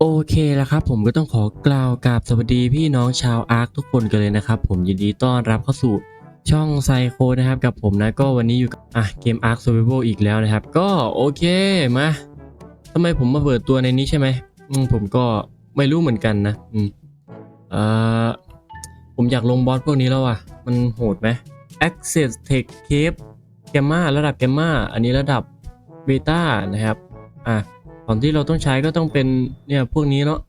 โอเคแล้วครับผมก็ต้องขอกล่าวกราบสวัสดีพี่น้องชาวอาร์คทุกคนกันเลยนะครับผมยินดีต้อนรับเข้าสู่ช่องไซโคนะครับกับผมนะก็วันนี้อยู่กับอะเกมอาร์ค u r v i v a l อีกแล้วนะครับ ก็โอเคมาทำไมผมมาเปิดตัวในนี้ใช่ไหมอืมผมก็ไม่รู้เหมือนกันนะอืมเอ่อผมอยากลงบอสพวกนี้แล้วอะ มันโหดไหม Access Tech Cave Gamma ระดับ Gamma อันนี้ระดับเบต้านะครับอะ ของที่เราต้องใช้ก็ต้องเป็นเนี่ยพวกนี้เนาะ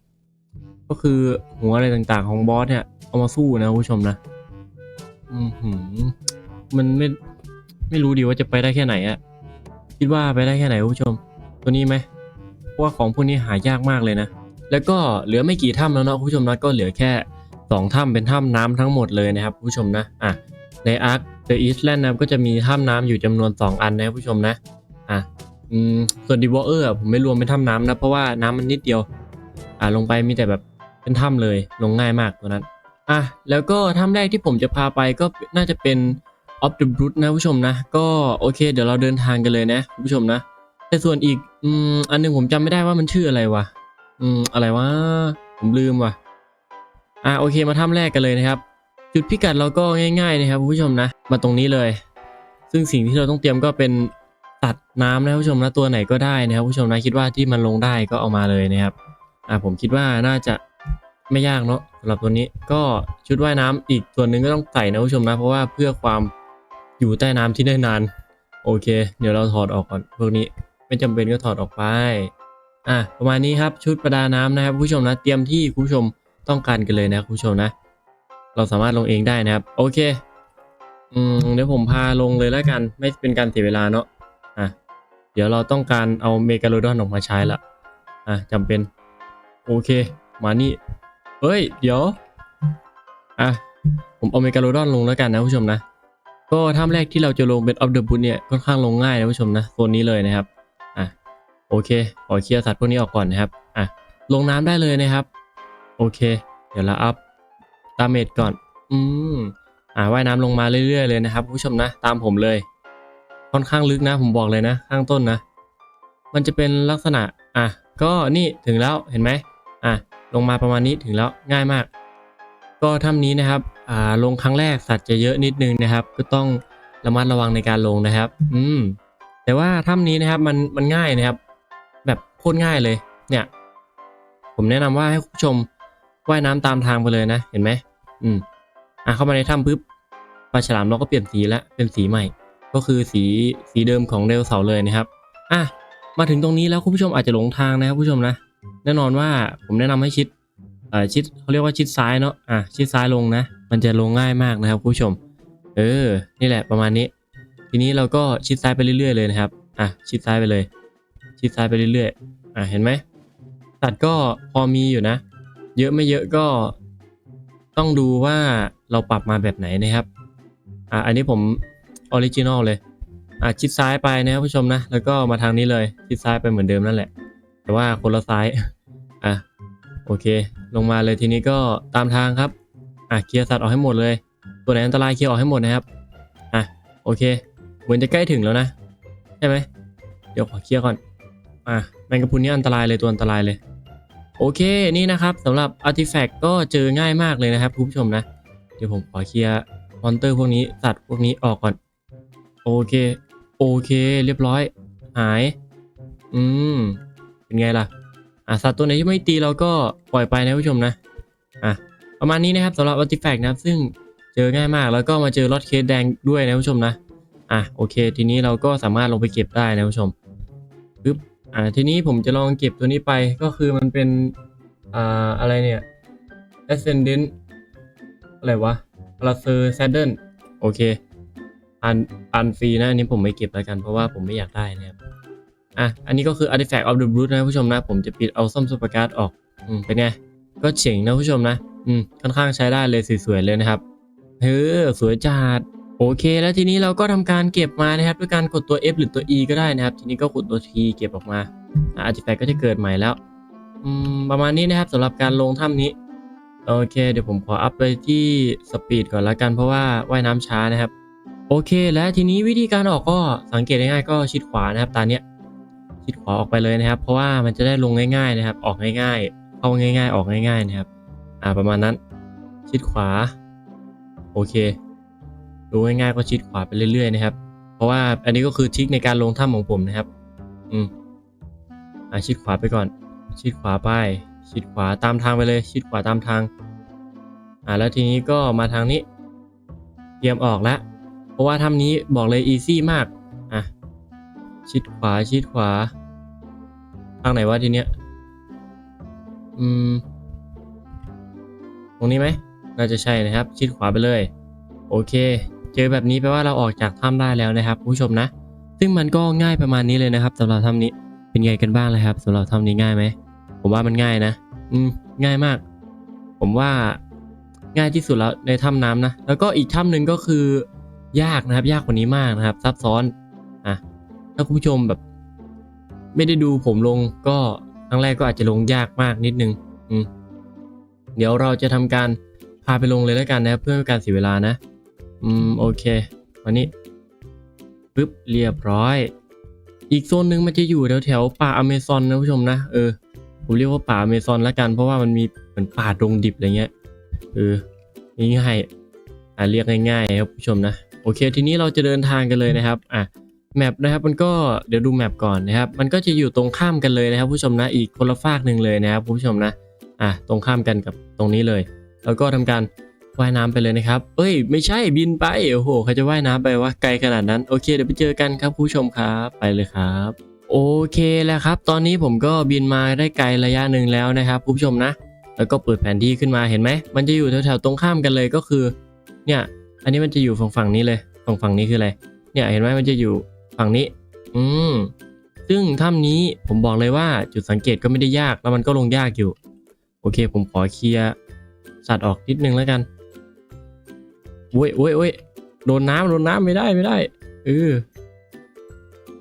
ก็คือหัวอะไรต่างๆของบอสเนี่ย เอามาสู้นะผู้ชมนะ อือหือมันไม่ไม่รู้ดีว่าจะไปได้แค่ไหนอะคิดว่าไปได้แค่ไหนผู้ชม ตัวนี้ไหมเพราะว่าของพวกนี้หายากมากเลยนะ แล้วก็เหลือไม่กี่ถ้ำแล้วเนาะผู้ชมนะก็เหลือแค่สองถ้ำเป็นถ้ำน้ำทั้งหมดเลยนะครับผู้ชมนะอะในอาร์คเดอะอีสแลนด์นะก็จะมีถ้ำน้ำอยู่จำนวน 2 อันนะครับผู้ชมนะอะ อืมส่วนดีวอเออร์ผมไม่รวมเป็นถ้ำน้ำนะ เพราะว่าน้ำมันนิดเดียว อ่าลงไปมีแต่แบบเป็นถ้ำเลยลงง่ายมากตัวนั้น อะแล้วก็ถ้ำแรกที่ผมจะพาไปก็น่าจะเป็น of the Brood นะผู้ชมนะ ก็โอเค เดี๋ยวเราเดินทางกันเลยนะผู้ชมนะ แต่ส่วนอีกอืมอันหนึงผมจำไม่ได้ว่ามันชื่ออะไรวะอืมอะไรวะผมลืมว่ะอะโอเคมาถ้ำแรกกันเลยนะครับ จุดพิกัดเราก็ง่าย ๆนะครับผู้ชมนะ มาตรงนี้เลย ซึ่งสิ่งที่เราต้องเตรียมก็เป็น ตัดน้ำนะผู้ชมนะตัวไหนก็ได้นะครับผู้ชมนะคิดว่าที่มันลงได้ก็เอามาเลยนะครับอ่าผมคิดว่าน่าจะไม่ยากเนาะสำหรับตัวนี้ก็ชุดว่ายน้ำอีกตัวหนึ่งก็ต้องใส่นะผู้ชมนะเพราะว่าเพื่อความอยู่ใต้น้ำที่ได้นาน โอเค เดี๋ยวเราถอดออกก่อนพวกนี้ไม่จำเป็นก็ถอดออกไปอะประมาณนี้ครับชุดประดาน้ำนะครับผู้ชมนะเตรียมที่ผู้ชมต้องการกันเลยนะผู้ชมนะ เราสามารถลงเองได้นะครับ โอเคอืมเดี๋ยวผมพาลงเลยแล้วกัน ไม่เป็นการเสียเวลาเนาะ เดี๋ยวเราต้องการเอาเมกาโลดอนออกมาใช้ละอะจำเป็น โอเค มานี่ เฮ้ย เดี๋ยว อะ ผมเอาเมกาโลดอนลงแล้วกันนะผู้ชมนะ ก็ถ้ำแรกที่เราจะลงเป็นออฟเดอะบุ t เนี่ยค่อนข้างลงง่ายนะผู้ชมนะโซนนี้เลยนะครับ อะ โอเค ขอเคลียร์สัตว์พวกนี้ออกก่อนนะครับ อะ ลงน้ำได้เลยนะครับ โอเค เดี๋ยวเราอัพดาเมจก่อน อืม อ่าว่ายน้ำลงมาเรื่อยๆเลยนะครับผู้ชมนะ ตามผมเลย ค่อนข้างลึกนะ ผมบอกเลยนะ ข้างต้นนะ มันจะเป็นลักษณะ อะ ก็นี่ถึงแล้วเห็นไหมอะ ลงมาประมาณนี้ถึงแล้วง่ายมาก ก็ถ้ำนี้นะครับ อ่า ลงครั้งแรกสัตว์จะเยอะนิดนึงนะครับ ก็ต้องระมัดระวังในการลงนะครับ อืม แต่ว่าถ้ำนี้นะครับมันมันง่ายนะครับ แบบโคตรง่ายเลย เนี่ย ผมแนะนำว่าให้คุณผู้ชมว่ายน้ำตามทางไปเลยนะ เห็นไหมอืม อะเข้ามาในถ้ำปุ๊บปลาฉลามเราก็เปลี่ยนสีแล้วเป็นสีใหม่ ก็คือสีสีเดิมของเดลเสาเลยนะครับอะมาถึงตรงนี้แล้วคุณผู้ชมอาจจะหลงทางนะครับผู้ชมนะ แน่นอนว่าผมแนะนำให้ชิดอ่อชิดเขาเรียกว่าชิดซ้ายเนาะอะชิดซ้ายลงนะ มันจะลงง่ายมากนะครับคุณผู้ชม เออ นี่แหละประมาณนี้ ทีนี้เราก็ชิดซ้ายไปเรื่อย ๆ เลยนะครับอะชิดซ้ายไปเลย ชิดซ้ายไปเรื่อยๆอะเห็นไหมสัตว์ก็พอมีอยู่นะ เยอะไม่เยอะก็ต้องดูว่าเราปรับมาแบบไหนนะครับอะอันนี้ผม ออริจินอลเลยอะชิดซ้ายไปนะครับผู้ชมนะ แล้วก็มาทางนี้เลยชิดซ้ายไปเหมือนเดิมนั่นแหละ แต่ว่าคนละซ้ายอะโอเค ลงมาเลยทีนี้ก็ตามทางครับอะเคลียร์สัตว์ออกให้หมดเลย ตัวไหนอันตรายเคลียร์ออกให้หมดนะครับอะโอเค เหมือนจะใกล้ถึงแล้วนะใช่ไหมเดี๋ยวขอเคลียร์ก่อนอะแมงกะพรุนนี่อันตรายเลยตัวอันตรายเลย โอเคนี่นะครับสำหรับอาร์ติแฟกต์ก็เจอง่ายมากเลยนะครับคุณผู้ชมนะ เดี๋ยวผมขอเคลียร์มอนเตอร์พวกนี้สัตว์พวกนี้ออกก่อน โอเค โอเค เรียบร้อย หาย อืม เป็นไงล่ะ อะสัตว์ตัวไหนที่ไม่ตีเราก็ปล่อยไปนะผู้ชมนะ อะ ประมาณนี้นะครับสำหรับอาร์ติแฟกนะครับซึ่งเจอง่ายมากแล้วก็มาเจอลอดเคสแดงด้วยนะผู้ชมนะ อะโอเค ทีนี้เราก็สามารถลงไปเก็บได้นะผู้ชมปึ๊บอ่าทีนี้ผมจะลองเก็บตัวนี้ไปก็คือมันเป็นอ่าอะไรเนี่ย ascendant อะไรวะ p l a c e r saddle โอเค อันอันฟรีนะอันนี้ผมไม่เก็บแล้วกันเพราะว่าผมไม่อยากได้นะครับอะอันนี้ก็คือ artifact of the brute นะผู้ชมนะ ผมจะปิดเอาซ่อมสุปการ์ดออกอืมเป็นไงก็เจ๋งนะผู้ชมนะอืมค่อนข้างใช้ได้เลยสวยๆเลยนะครับเฮ้อสวยจัดโอเค แล้วทีนี้เราก็ทำการเก็บมานะครับด้วยการกดตัว F หรือตัว E ก็ได้นะครับ ทีนี้ก็กดตัว T เก็บออกมาอาร์ติแฟกต์ก็จะเกิดใหม่แล้วอืมประมาณนี้นะครับสำหรับการลงถ้ำนี้โอเค เดี๋ยวผมขออัพไปที่สปีดก่อนละกันเพราะว่าว่ายน้ำช้านะครับ โอเค และทีนี้วิธีการออกก็สังเกตง่ายๆก็ชิดขวานะครับตาเนี้ยชิดขวาออกไปเลยนะครับ เพราะว่ามันจะได้ลงง่าย ๆนะครับ ออกง่ายๆเข้าง่ายๆ ออกง่าย ๆนะครับ อ่าประมาณนั้น ชิดขวา โอเคดูง่ายๆก็ชิดขวาไปเรื่อยๆนะครับ เพราะว่าอันนี้ก็คือทริคในการลงถ้ำของผมนะครับ อืมอ่าชิดขวาไปก่อน ชิดขวาไป ชิดขวาตามทางไปเลย ชิดขวาตามทาง อ่าแล้วทีนี้ก็มาทางนี้ เตรียมออกแล้ว เพราะว่าถ้ำนี้บอกเลยอีซี่มาก อะ ชิดขวาชิดขวา ทางไหนวะทีเนี้ย อืม ตรงนี้ไหม น่าจะใช่นะครับ ชิดขวาไปเลย โอเค เจอแบบนี้แปลว่าเราออกจากถ้ำได้แล้วนะครับผู้ชมนะ ซึ่งมันก็ง่ายประมาณนี้เลยนะครับสำหรับถ้ำนี้ เป็นไงกันบ้างเลยครับสำหรับถ้ำนี้ง่ายไหม ผมว่ามันง่ายนะ อืม ง่ายมาก ผมว่าง่ายที่สุดแล้วในถ้ำน้ำนะ แล้วก็อีกถ้ำหนึ่งก็คือ ยากนะครับ ยากกว่านี้มากนะครับ ซับซ้อนอะถ้าคุณผู้ชมแบบ ไม่ได้ดูผมลงก็ครั้งแรกก็อาจจะลงยากมากนิดนึง อืมเดี๋ยวเราจะทำการพาไปลงเลยแล้วกันนะครับเพื่อไม่การเสียเวลานะ อืมโอเควันนี้ปึ๊บเรียบร้อย อีกโซนหนึ่งมันจะอยู่แถวแถวๆป่าอเมซอนนะผู้ชมนะเออผมเรียกว่าป่าอเมซอนล้วกัน เพราะว่ามันมีเหมือนป่าดงดิบอะไรเงี้ยเออง่ายๆอะเรียกง่ายๆครับผู้ชมนะ โอเค ทีนี้เราจะเดินทางกันเลยนะครับอะแมปนะครับมันก็เดี๋ยวดูแมปก่อนนะครับ มันก็จะอยู่ตรงข้ามกันเลยนะครับผู้ชมนะอีกคนละฝากหนึ่งเลยนะครับผู้ชมนะอะตรงข้ามกันกับตรงนี้เลย แล้วก็ทำการว่ายน้ำไปเลยนะครับ เอ้ย ไม่ใช่บินไป โอ้โหใครจะว่ายน้ำไปวะไกลขนาดนั้น โอเค เดี๋ยวไปเจอกันครับผู้ชมครับ ไปเลยครับ โอเคแล้วครับ ตอนนี้ผมก็บินมาได้ไกลระยะหนึ่งแล้วนะครับผู้ชมนะ แล้วก็เปิดแผนที่ขึ้นมาเห็นไหม มันจะอยู่แถวๆตรงข้ามกันเลยก็คือ เนี่ย อันนี้มันจะอยู่ฝั่งฝั่งนี้เลยฝั่งฝั่งนี้คืออะไร เนี่ยเห็นไหมมันจะอยู่ฝั่งนี้ อืมซึ่งถ้ำนี้ผมบอกเลยว่าจุดสังเกตก็ไม่ได้ยากแล้วมันก็ลงยากอยู่ โอเค ผมขอเคลียร์สัตว์ออกนิดนึงแล้วกันโว้ยโว้ยโว้ยโดนน้ำโดนน้ำไม่ได้ไม่ได้เออ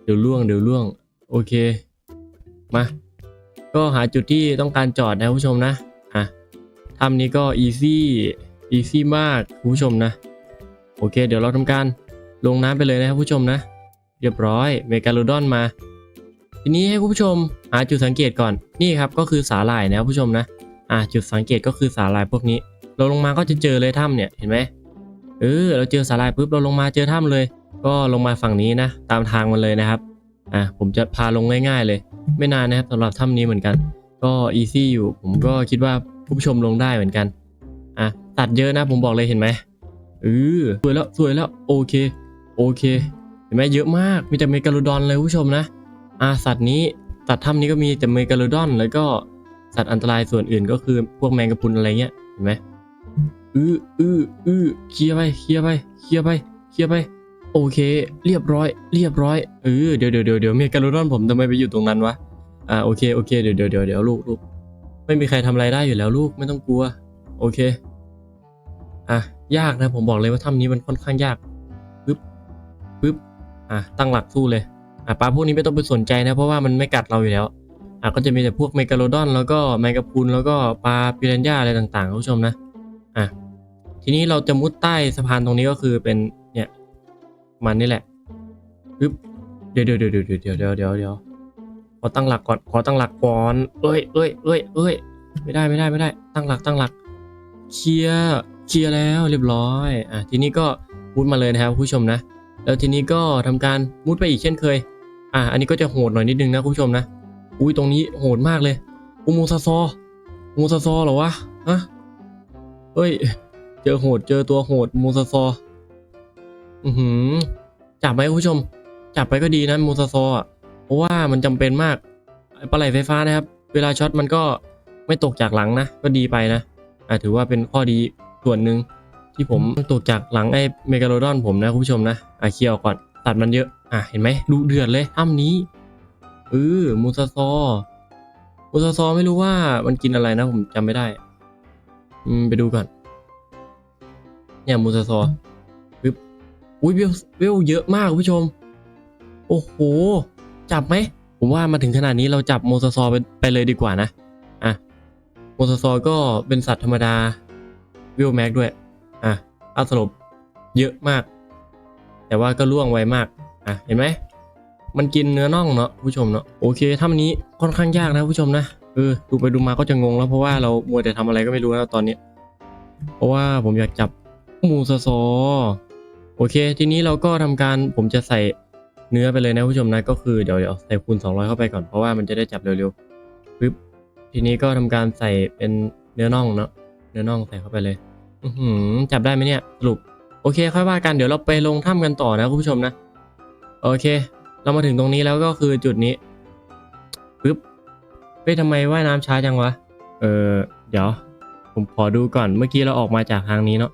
เดี๋ยวล่วงเดี๋ยวล่วง โอเค มา ก็หาจุดที่ต้องการจอดนะผู้ชมนะอะทำนี้ก็อีซี่อีซี่มากผู้ชมนะ โอเค เดี๋ยวเราทำการลงน้ำไปเลยนะครับผู้ชมนะ เรียบร้อยเมกาโลดอนมา ทีนี้ให้ผู้ชมหาจุดสังเกตก่อนนี่ครับก็คือสาหร่ายนะครับผู้ชมนะอะจุดสังเกตก็คือสาหร่ายพวกนี้ เราลงมาก็จะเจอเลยถ้ำเนี่ยเห็นไหมเออเราเจอสาหร่ายปุ๊บเราลงมาเจอถ้ำเลย ก็ลงมาฝั่งนี้นะ ตามทางมันเลยนะครับอะผมจะพาลงง่าย ๆ เลย ไม่นานนะครับสำหรับถ้ำนี้เหมือนกัน ก็อีซี่อยู่ ผมก็คิดว่าผู้ชมลงได้เหมือนกันอะตัดเยอะนะผมบอกเลยเห็นไหม เออสวยแล้วสวยแล้วโอเค โอเค เห็นไหมเยอะมากมีแต่เมกาโลดอนเลยผู้ชมนะอะสัตว์นี้สัตว์ถ้ำนี้ก็มีแต่เมกาโลดอน แล้วก็สัตว์อันตรายส่วนอื่นก็คือพวกแมงกะพรุนอะไรเงี้ยเห็นไหมอื้ออื้ออื้อเคลียไปเคลียไปเคลียไปเคลียไป โอเค เรียบร้อย เรียบร้อยเออเดี๋ยวเดี๋ยวเดี๋ยวเดี๋ยวเมกาโลดอนผมทำไมไปอยู่ตรงนั้นวะอ่าโอเคโอเคเดี๋ยวเดี๋ยวเดี๋ยวเดี๋ยวลูกลูกไม่มีใครทำอะไรได้อยู่แล้วลูกไม่ต้องกลัว โอเคอะ ยากนะผมบอกเลยว่าถ้ำนี้มันค่อนข้างยากปึ๊บปึ๊บอะตั้งหลักสู้เลยอะปลาพวกนี้ไม่ต้องไปสนใจนะ เพราะว่ามันไม่กัดเราอยู่แล้วอะก็จะมีแต่พวกเมกาโลดอน แล้วก็แมกะพรุนแล้วก็ปลาปิรันย่าอะไรต่างๆคุณผู้ชมนะอะทีนี้เราจะมุดใต้สะพานตรงนี้ก็คือเป็นเนี่ยมันนี่แหละปึ๊บเดี๋ยวเดี๋ยวเดี๋ยวเดี๋ยวเดี๋ยวเดี๋ยวเดี๋ยวเดี๋ยวขอตั้งหลักก่อนขอตั้งหลักก่อนเอ้ยเอ้ยเอ้ยเอ้ยไม่ได้ไม่ได้ไม่ได้ ตั้งหลักตั้งหลักเคลียร์ เคลียร์แล้วเรียบร้อยอะทีนี้ก็มุดมาเลยนะครับคุณผู้ชมนะ แล้วทีนี้ก็ทำการมุดไปอีกเช่นเคย อะอันนี้ก็จะโหดหน่อยนิดนึงนะคุณผู้ชมนะ อุ้ยตรงนี้โหดมากเลยอุโมงซาซออุโมงซาซอเหรอวะฮะเฮ้ย เจอโหดเจอตัวโหดอุโมงซาซออือหือจับไหมคุณผู้ชม จับไปก็ดีนะโมงซาซออะเพราะว่ามันจำเป็นมากอ้ปลาไหลไฟฟ้านะครับ เวลาช็อตมันก็ไม่ตกจากหลังนะ ก็ดีไปนะอะถือว่าเป็นข้อดี ส่วนหนึ่งที่ผมตกจากหลังไอ้เมกาโลดอนผมนะคุณผู้ชมนะอะเคลียร์ออกก่อนตัดมันเยอะ อะเห็นไหมดูเดือดเลยถ้ำนี้เออมูซาซอมูซาซอไม่รู้ว่ามันกินอะไรนะ ผมจำไม่ได้ อืมไปดูก่อน เนี่ยมูซาซอปึ๊บอุ้ยเวลเวลเยอะมากคุณผู้ชม โอ้โห จับไหมผมว่ามาถึงขนาดนี้เราจับโมซาซอไปไปเลยดีกว่านะ อะ โมซาซอก็เป็นสัตว์ธรรมดา วิลแม็กด้วย อะอัสลบเยอะมาก แต่ว่าก็ล่วงไวมาก อะ เห็นไหม มันกินเนื้อน่องเนาะผู้ชมเนาะ โอเคถ้ำนี้ค่อนข้างยากนะผู้ชมนะ เออ ดูไปดูมาก็จะงงแล้วเพราะว่าเรามัวแต่ทำอะไรก็ไม่รู้นะตอนนี้ เพราะว่าผมอยากจับหมูสะซอโอเค ทีนี้เราก็ทำการผมจะใส่เนื้อไปเลยนะผู้ชมนะก็คือเดี๋ยวเดี๋ยวใส่คูณ200 เข้าไปก่อนเพราะว่ามันจะได้จับเร็วๆปึ๊บทีนี้ก็ทำการใส่เป็นเนื้อน่องเนาะ เนื้อน่องใส่เข้าไปเลย อือหือจับได้ไหมเนี่ยสรุปโอเค ค่อยว่ากันเดี๋ยวเราไปลงถ้ำกันต่อนะคุณผู้ชมนะ โอเค เรามาถึงตรงนี้แล้วก็คือจุดนี้ปึ๊บเฮ้ยทำไมว่ายน้ำช้าจังวะ เออเดี๋ยว ผมขอดูก่อนเมื่อกี้เราออกมาจากทางนี้เนาะ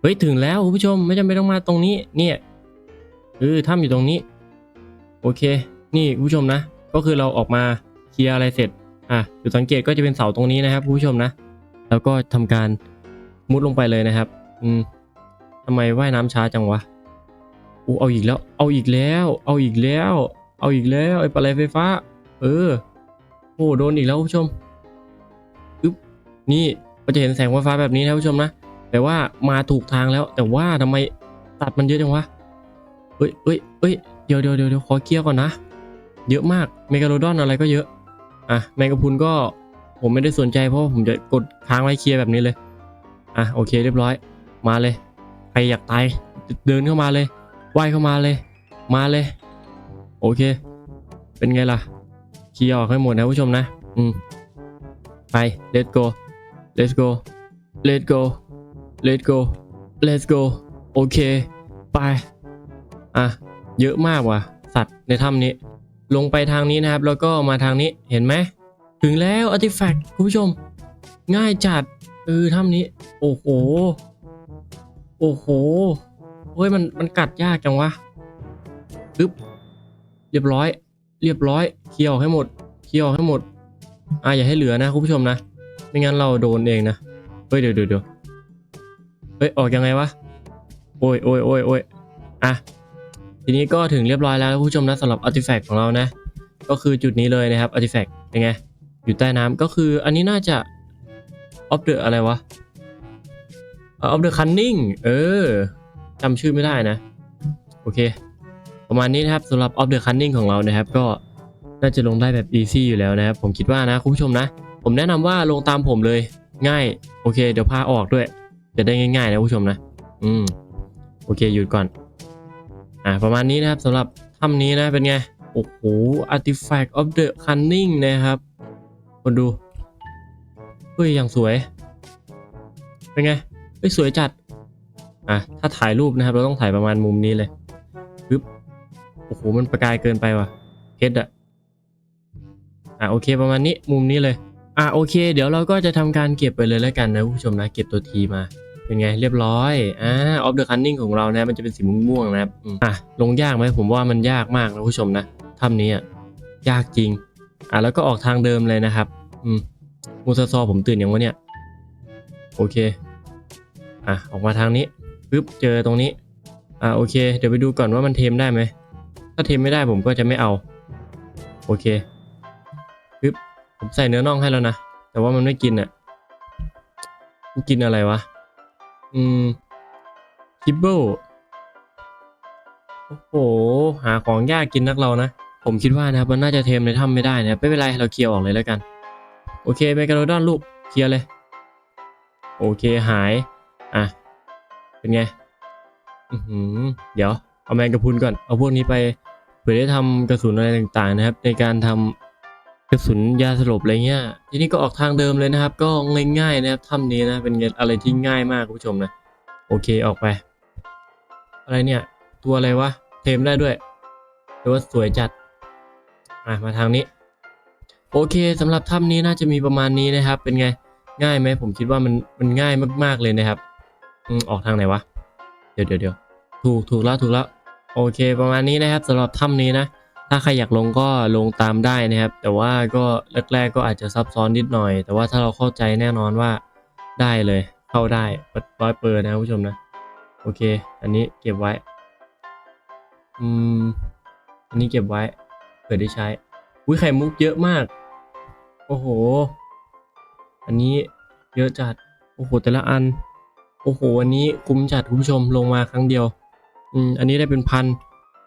เฮ้ยถึงแล้วคุณผู้ชมไม่จำเป็นต้องมาตรงนี้เนี่ยเออถ้ำอยู่ตรงนี้ โอเค นี่คุณผู้ชมนะ ก็คือเราออกมาเคลียร์อะไรเสร็จอะจุดสังเกตก็จะเป็นเสาตรงนี้นะครับคุณผู้ชมนะ แล้วก็ทำการมุดลงไปเลยนะครับ อืมทำไมว่ายน้ำช้าจังวะอู้เอาอีกแล้ว เอาอีกแล้ว เอาอีกแล้ว เอาอีกแล้วไอ้ปลาไหลไฟฟ้า เออโอ้โดนอีกแล้วผู้ชมอึ๊บนี่ก็จะเห็นแสงไฟฟ้าแบบนี้นะผู้ชมนะแต่ว่ามาถูกทางแล้ว แต่ว่าทำไมตัดมันเยอะจังวะเอ้ยเอ้ยเอ้ยเดี๋ยวเดี๋ยวเดี๋ยวเดี๋ยวขอเคลียร์ก่อนนะ เยอะมากเมกาโลดอนอะไรก็เยอะ อะแมงกะพุนก็ ผมไม่ได้สนใจเพราะผมจะกดค้างไว้เคลียร์แบบนี้เลย อะโอเคเรียบร้อย มาเลยใครอยากตายเดินเข้ามาเลยว่ายเข้ามาเลย มาเลย โอเค เป็นไงล่ะเคลียร์ออกให้หมดนะผู้ชมนะ อืมไป let's go let's go let's go let's go let's go โอเค ไป อะ เยอะมากว่ะ สัตว์ในถ้ำนี้ ลงไปทางนี้นะครับ แล้วก็มาทางนี้ เห็นไหม ถึงแล้วอาร์ติแฟกต์คุณผู้ชม ง่ายจัดเออถ้ำนี้ โอ้โห โอ้โหเฮ้ยมันมันกัดยากจังวะปึ๊บเรียบร้อย เรียบร้อยเคลียร์ให้หมดเคลียร์ให้หมดอะอย่าให้เหลือนะคุณผู้ชมนะไม่งั้นเราโดนเองนะเฮ้ยเดี๋ยวเดี๋ยวเดี๋ยวเฮ้ยออกยังไงวะโอ้ยโอ้ยโอ้ยโอ้ยอะทีนี้ก็ถึงเรียบร้อยแล้วคุณผู้ชมนะสำหรับอาร์ติแฟกต์ของเรานะ ก็คือจุดนี้เลยนะครับอาร์ติแฟกต์เป็นไง อยู่ใต้น้ำก็คืออันนี้น่าจะ of the อะไรวะ of the cunning เออจำชื่อไม่ได้นะ โอเค ประมาณนี้นะครับสำหรับ of the cunning ของเรานะครับ ก็น่าจะลงได้แบบ easy อยู่แล้วนะครับ ผมคิดว่านะคุณผู้ชมนะ ผมแนะนำว่าลงตามผมเลยง่าย โอเค เดี๋ยวพาออกด้วย จะได้ง่ายๆนะคุณผู้ชมนะ อืม โอเค หยุดก่อน อ่า ประมาณนี้นะครับสำหรับถ้ำนี้นะเป็นไง โอ้โห artifact of the cunning นะครับ คนดู เฮ้ย อย่างสวย เป็นไง เฮ้ย สวยจัด อะ ถ้าถ่ายรูปนะครับ เราต้องถ่ายประมาณมุมนี้เลยปึ๊บโอ้โห มันประกายเกินไปว่ะเพชรอะอะ โอเค ประมาณนี้ มุมนี้เลย อะ โอเค เดี๋ยวเราก็จะทำการเก็บไปเลยแล้วกันนะคุณผู้ชมนะ เก็บตัวทีมา เป็นไง เรียบร้อย อ่าออฟเดอะคันนิ่งของเรานะ มันจะเป็นสีม่วงๆนะครับ อะ ลงยากไหมผมว่ามันยากมากนะผู้ชมนะถ้ำนี้อะ ยากจริง อะแล้วก็ออกทางเดิมเลยนะครับ อืมมูซาซอผมตื่นยังวะเนี่ย โอเค อะออกมาทางนี้ปึ๊บเจอตรงนี้ อะโอเค เดี๋ยวไปดูก่อนว่ามันเทมได้ไหม ถ้าเทมไม่ได้ผมก็จะไม่เอา โอเคปึ๊บผมใส่เนื้อน่องให้แล้วนะ แต่ว่ามันไม่กินอะมันกินอะไรวะ อืมคิบเบิลโอ้โห หาของยากกินนักเรานะ ผมคิดว่านะครับมันน่าจะเทมในถ้ำไม่ได้นะไม่เป็นไรเราเคลียร์ออกเลยแล้วกัน โอเคเมกาโลดอนลูกเคลียร์เลย โอเคหาย อะ เป็นไงอือเดี๋ยวเอาแมงกระพรุนก่อน เอาพวกนี้ไปเผื่อได้ทำกระสุนอะไรต่างๆนะครับ ในการทำกระสุนยาสลบอะไรเงี้ย ทีนี้ก็ออกทางเดิมเลยนะครับ ก็ง่ายๆนะครับถ้ำนี้นะเป็นอะไรที่ง่ายมากคุณผู้ชมนะ โอเคออกไป อะไรเนี่ย ตัวอะไรวะ เทมได้ด้วยแต่ว่าสวยจัด อะมาทางนี้ โอเคสำหรับถ้ำนี้น่าจะมีประมาณนี้นะครับ เป็นไงง่ายไหมผมคิดว่ามันมันง่ายมากๆเลยนะครับอืมออกทางไหนวะเดี๋ยวเดี๋ยวเดี๋ยวถูกถูกแล้วถูกแล้วโอเค ประมาณนี้นะครับสำหรับถ้ำนี้นะ ถ้าใครอยากลงก็ลงตามได้นะครับ แต่ว่าก็แรกๆก็อาจจะซับซ้อนนิดหน่อย แต่ว่าถ้าเราเข้าใจแน่นอนว่าได้เลย เข้าได้ร้อยเปอร์นะครับผู้ชมนะโอเค อันนี้เก็บไว้ อืม อันนี้เก็บไว้ เผื่อได้ใช้ อุ้ยไข่มุกเยอะมาก โอ้โห อันนี้เยอะจัด โอ้โห แต่ละอัน โอ้โห อันนี้คุ้มจัดคุณผู้ชมลงมาครั้งเดียว อืม อันนี้ได้เป็นพัน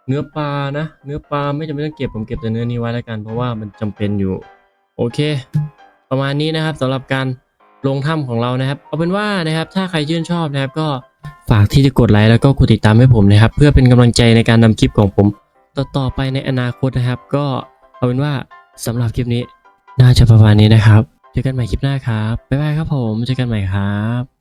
เนื้อปลานะ เนื้อปลาไม่จำเป็นต้องเก็บ ผมเก็บแต่เนื้อนี้ไว้แล้วกัน เพราะว่ามันจำเป็นอยู่ โอเค ประมาณนี้นะครับสำหรับการลงถ้ำของเรานะครับ เอาเป็นว่านะครับ ถ้าใครชื่นชอบนะครับ ก็ฝากที่จะกดไลค์แล้วก็กดติดตามให้ผมนะครับ เพื่อเป็นกำลังใจในการนำคลิปของผม ต่อๆไปในอนาคตนะครับ ก็เอาเป็นว่าสำหรับคลิปนี้ น่าจะประมาณนี้นะครับ เจอกันใหม่คลิปหน้าครับ บ๊ายบายครับผม เจอกันใหม่ครับ